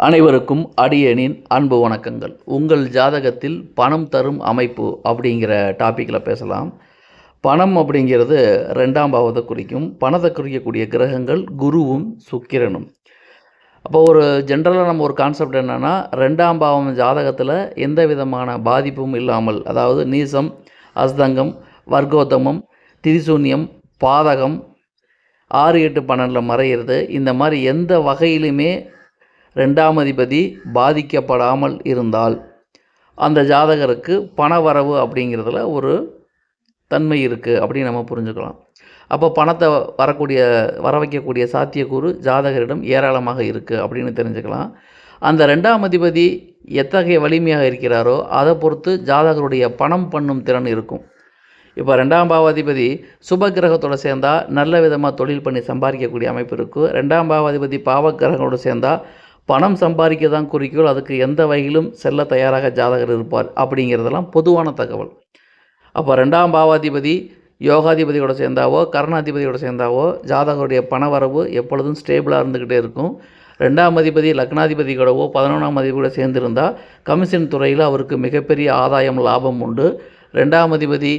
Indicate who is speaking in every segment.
Speaker 1: அனைவருக்கும் அடியனின் அன்பு வணக்கங்கள். உங்கள் ஜாதகத்தில் பணம் தரும் அமைப்பு அப்படிங்கிற டாப்பிக்கில் பேசலாம். பணம் அப்படிங்கிறது ரெண்டாம் பாவத்தை குறிக்கும். பணத்தை குறிக்கக்கூடிய கிரகங்கள் குருவும் சுக்கிரனும். அப்போ ஒரு ஜென்ரலாக நம்ம ஒரு கான்செப்ட் என்னென்னா ரெண்டாம் பாவம் ஜாதகத்தில் எந்த விதமான பாதிப்பும் இல்லாமல் அதாவது நீசம் அஸ்தங்கம் வர்க்கோத்தமம் திரிசூன்யம் பாதகம் ஆறு எட்டு பன்னெண்டில் மறையிறது இந்த மாதிரி எந்த வகையிலுமே ரெண்டாம் அதிபதி பாதிக்கப்படாமல் இருந்தால் அந்த ஜாதகருக்கு பண வரவு அப்படிங்கிறதுல ஒரு தன்மை இருக்குது அப்படின்னு நம்ம புரிஞ்சுக்கலாம். அப்போ பணத்தை வரக்கூடிய வர வைக்கக்கூடிய சாத்தியக்கூறு ஜாதகரிடம் ஏராளமாக இருக்குது அப்படின்னு தெரிஞ்சுக்கலாம். அந்த ரெண்டாம் அதிபதி எத்தகைய வலிமையாக இருக்கிறாரோ அதை பொறுத்து ஜாதகருடைய பணம் பண்ணும் திறன் இருக்கும். இப்போ ரெண்டாம் பாவாதிபதி சுப கிரகத்தோடு சேர்ந்தால் நல்ல விதமாக தொழில் பண்ணி சம்பாதிக்கக்கூடிய அமைப்பு இருக்குது ரெண்டாம் பாவாதிபதி பாவ கிரகங்களோடு சேர்ந்தால் பணம் சம்பாதிக்க தான் குறிக்கோள் அதுக்கு எந்த வகையிலும் செல்ல தயாராக ஜாதகர் இருப்பார் அப்படிங்கிறதெல்லாம் பொதுவான தகவல். அப்போ ரெண்டாம் பாவாதிபதி யோகாதிபதியோட சேர்ந்தாவோ கர்ணாதிபதியோட சேர்ந்தாவோ ஜாதகருடைய பணவரவு எப்பொழுதும் ஸ்டேபிளாக இருந்துக்கிட்டே இருக்கும். ரெண்டாம் அதிபதி லக்னாதிபதி கூடவோ பதினொன்றாம் அதிபதியோட கூட சேர்ந்திருந்தால் கமிஷன் துறையில் அவருக்கு மிகப்பெரிய ஆதாயம் லாபம் உண்டு. ரெண்டாம் அதிபதி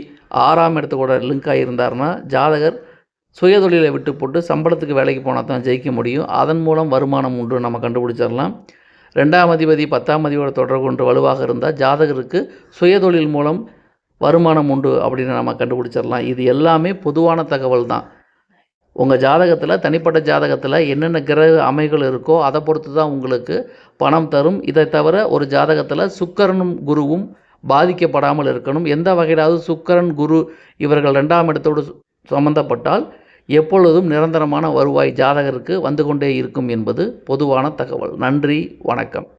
Speaker 1: ஆறாம் இடத்துக்கூட லிங்க் ஆகியிருந்தார்னா ஜாதகர் சுயதொழிலை விட்டு போட்டு சம்பளத்துக்கு வேலைக்கு போனால் தான் ஜெயிக்க முடியும். அதன் மூலம் வருமானம் உண்டு. நம்ம கண்டுபிடிச்சிடலாம். ரெண்டாம் அதிபதி பத்தாம் அதிபதியோட தொடர்பு கொண்டு வலுவாக இருந்தால் ஜாதகருக்கு சுயதொழில் மூலம் வருமானம் உண்டு அப்படின்னு நம்ம கண்டுபிடிச்சிடலாம். இது எல்லாமே பொதுவான தகவல் தான். உங்கள் ஜாதகத்தில் தனிப்பட்ட ஜாதகத்தில் என்னென்ன கிரக அமைகள் இருக்கோ அதை பொறுத்து தான் உங்களுக்கு பணம் தரும். இதை தவிர ஒரு ஜாதகத்தில் சுக்கரனும் குருவும் பாதிக்கப்படாமல் இருக்கணும். எந்த வகையிலாவது சுக்கரன் குரு இவர்கள் ரெண்டாம் இடத்தோடு சம்மந்தப்பட்டால் எப்பொழுதும் நிரந்தரமான வருவாய் ஜாதகருக்கு வந்து கொண்டே இருக்கும் என்பது பொதுவான தகவல். நன்றி வணக்கம்.